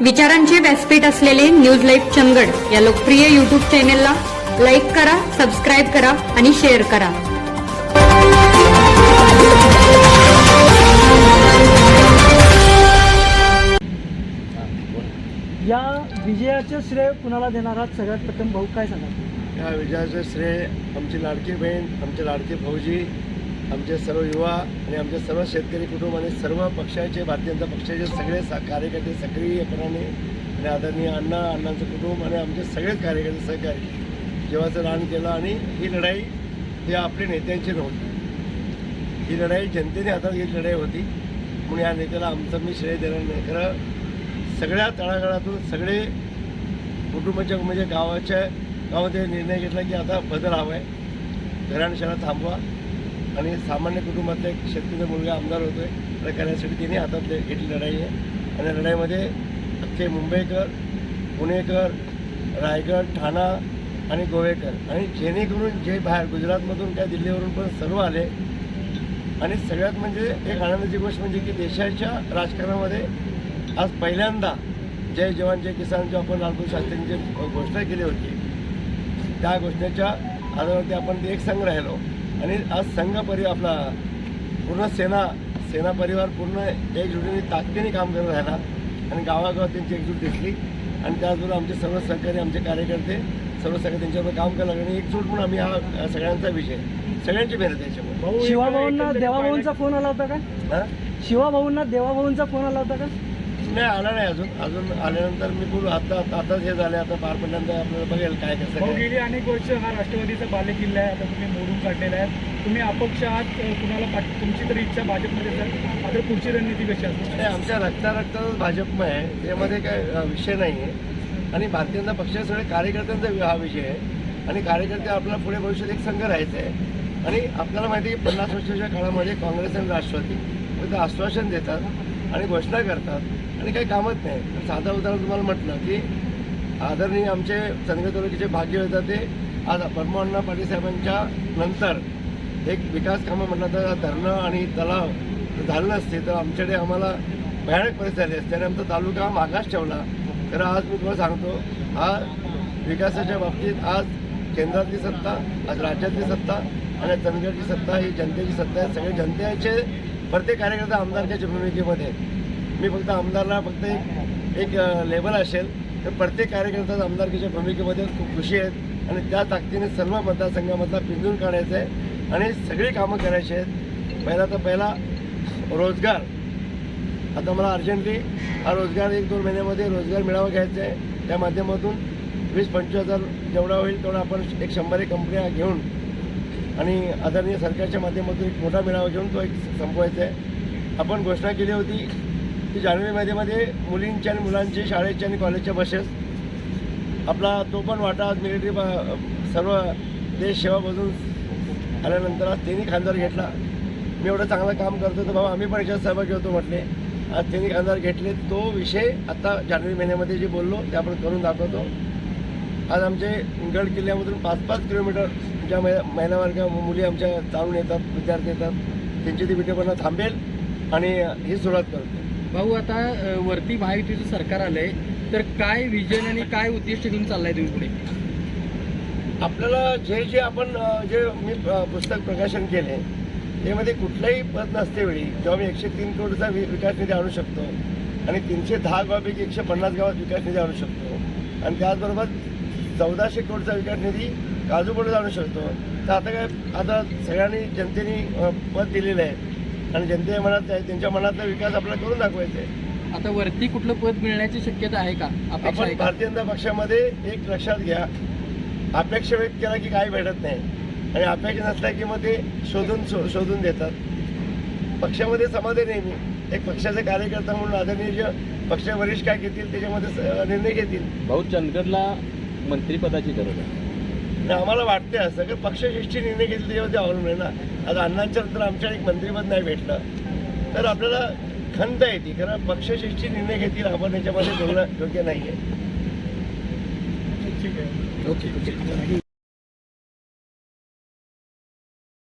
विचारांचे व्यासपीठ असलेले न्यूज लाईव्ह चंदगड या लोकप्रिय युट्यूब चॅनेलला लाईक करा सबस्क्राईब करा आणि शेअर करा. या विजयाचे श्रेय कुणाला देणार आहात? सगळ्यात प्रथम भाऊ काय सांगा या विजयाचं श्रेय आमची लाडकी बहीण आमचे लाडके भाऊजी आमचे सर्व युवा आणि आमचे सर्व शेतकरी कुटुंब आणि सर्व पक्षाचे भारतीय जनता पक्षाचे सगळे सा कार्यकर्ते सक्रियपणाने आणि आदरणीय अण्णा अण्णांचं कुटुंब आणि आमचे सगळेच कार्यकर्ते सहकारी जेव्हाचं रान केलं आणि ही लढाई ही आपल्या नेत्यांची नव्हती. ही लढाई जनतेने हातात ही लढाई होती. म्हणून या नेत्याला आमचं मी श्रेय देणार नाही. खरं सगळ्या तळागाळातून सगळे कुटुंबाच्या म्हणजे गावाच्या गावामध्ये निर्णय घेतला की आता बदल हवा आहे. घराणशाळा थांबवा. आणि सामान्य कुटुंबातला एक शेतकरीचा मुलगा आमदार होतोय. तर करण्यासाठी तिने हातात घेतली लढाई आहे. आणि लढाईमध्ये अख्खे मुंबईकर पुणेकर रायगड ठाणा आणि गोवेकर आणि जेणेकरून जे बाहेर गुजरातमधून काय दिल्लीवरून पण सर्व आले. आणि सगळ्यात म्हणजे एक आनंदाची गोष्ट म्हणजे की देशाच्या राजकारणामध्ये आज पहिल्यांदा जय जवान जय किसान जो आपण लालबहादूर शास्त्रींनी जे घोषणा केली होती त्या घोषणेच्या आधारावरती आपण ते एक संघ राहिलो आणि आज संघ परि आपला पूर्ण सेना सेना परिवार पूर्ण एकजुटीने ताकदीने काम करत राहिला. आणि गावागावात त्यांची एकजूट दिसली. आणि त्याचबरोबर आमचे सर्व सहकारी आमचे कार्यकर्ते सर्व सगळे त्यांच्याबरोबर काम करायला लागले आणि एकजूट म्हणून आम्ही हा सगळ्यांचा विषय सगळ्यांची मेहनत आहे याच्यामुळे शिवाभाऊंना देवाभाऊंचा फोन आला होता का? शिवाभाऊंना देवाभाऊंचा फोन आला होता का? नाही आला नाही अजून. अजून आल्यानंतर मी बोलू आता आताच हे झाले आता पार पडल्यानंतर आपल्याला बघेल काय कसं भाऊ काय. गेली अनेक वर्ष हा राष्ट्रवादीचा बालेकिल्ला आहे आता तुम्ही मोडून काढलेला आहे. तुम्ही अपक्ष आहात अ, कुणाला पाठ तुमची तरी इच्छा भाजपमध्ये सर आता पुढची रणनीती कशी असते नाही आमच्या रक्ता रक्तातच भाजपमय आहे. त्यामध्ये काय अ, विषय नाही आहे आणि भारतीय जनता पक्षाचे सगळे कार्यकर्त्यांचा हा विषय आहे. आणि कार्यकर्ते आपल्याला पुढे भविष्यात एक संघ राहायचा आहे. आणि आपल्याला माहिती आहे की पन्नास वर्षाच्या काळामध्ये काँग्रेस आणि राष्ट्रवादी फक्त आश्वासन देतात. आणि घोषणा करतात आणि काही कामच नाही. तर साधं उदाहरण तुम्हाला म्हटलं की आदरणीय आमचे चंद्रगड तालुक्याचे भाग्य होतात ते आज परमाण्णा पाटील साहेबांच्या नंतर एक विकास कामं म्हटलं तर धरणं आणि तलाव झालं नसते तर आमच्याकडे आम्हाला भयानक परिस्थिती झाली असते त्याने आमचा तालुका मागास ठेवला. तर आज मी तुम्हाला सांगतो हा विकासाच्या बाबतीत आज केंद्रातली सत्ता आज राज्यातली सत्ता आणि चंदगडची सत्ता ही जनतेची सत्ता आहे. सगळे जनतेचे प्रत्येक कार्यकर्ता आमदारच्या भूमिकेमध्ये आहेत. मी फक्त आमदारला फक्त एक एक लेबल असेल तर प्रत्येक कार्यकर्ता आमदारकीच्या भूमिकेमध्ये खूप खुशी आहेत. आणि त्या ताकदीने सर्व मतदारसंघामधला पिंजून काढायचं आहे आणि सगळी कामं करायची आहेत. पहिला तर पहिला रोजगार. आता मला अर्जंटली हा रोजगार एक दोन महिन्यामध्ये रोजगार मिळावा घ्यायचा आहे. त्या माध्यमातून वीस पंचवीस हजार जेवढा होईल तेवढा आपण एक शंभर एक कंपन्या घेऊन आणि आदरणीय सरकारच्या माध्यमातून एक मोठा मेळावा घेऊन तो एक संपवायचा आहे. आपण घोषणा केली होती की जानेवारी महिन्यामध्ये मुलींच्या आणि मुलांची शाळेच्या आणि कॉलेजच्या बसेस आपला तो पण वाटा आज मिलिटरी सर्व देश सेवा बघून आल्यानंतर आज त्यांनी खासदार घेतला. मी एवढं चांगलं काम करतो तर बाबा आम्ही पण याच्यात सहभागी होतो म्हटले. आज त्यांनी खासदार घेतले तो विषय आता जानेवारी महिन्यामध्ये जे बोललो ते आपण करून दाखवतो. आज आमचे गड किल्ल्यामधून पाच पाच किलोमीटर ज्या महिला वर्ग मुली आमच्या चालून येतात विद्यार्थी येतात त्यांची ती विटेपणा थांबेल आणि ही सुरुवात करतो. भाऊ आता वरती महायुतीचं सरकार आलंय तर काय विजन आणि काय उद्दिष्ट घेऊन चाललाय तुम्ही पुढे? आपल्याला जे जे आपण जे मी पुस्तक प्रकाशन केले त्यामध्ये कुठलंही पद नसते वेळी जेव्हा मी एकशे तीन कोटीचा विकास निधी आणू शकतो आणि तीनशे दहा गावापैकी एकशे पन्नास गावात विकास निधी आणू शकतो आणि त्याचबरोबर चौदाशे कोटीचा विकास निधी काजूबोडीत आणू शकतो. तर आता काय आता सगळ्यांनी जनतेने पद दिलेलं आहे. आणि जनते मनात आहे त्यांच्या मनातला विकास आपल्याला करून दाखवायचा आहे. आता वरती कुठलं पद मिळण्याची शक्यता आहे का? आपण का? भारतीय जनता पक्षामध्ये एक लक्षात घ्या. अपेक्षा व्यक्त केला की काही भेटत नाही. आणि अपेक्षा नसल्या की मग ते शोधून शो- शोधून देतात. पक्षामध्ये समाधान नेहमी. एक पक्षाचे कार्यकर्ता म्हणून आदरणीय पक्ष वरिष्ठ काय घेतील त्याच्यामध्ये स- निर्णय घेतील. भाऊ चंदगडला मंत्रिपदाची गरज आहे. आणि आम्हाला वाटते असं की पक्षश्रेष्ठी निर्णय घेतले त्याच्यावरती अवलंबून आहे ना. आता अण्णांच्या नंतर आमच्या एक मंत्रिपद नाही भेटलं. तर आपल्याला खंत येते कारण पक्षश्रेष्ठी निर्णय घेतील आपण याच्यामध्ये बोलणं योग्य नाही आहे. ठीक आहे. ओके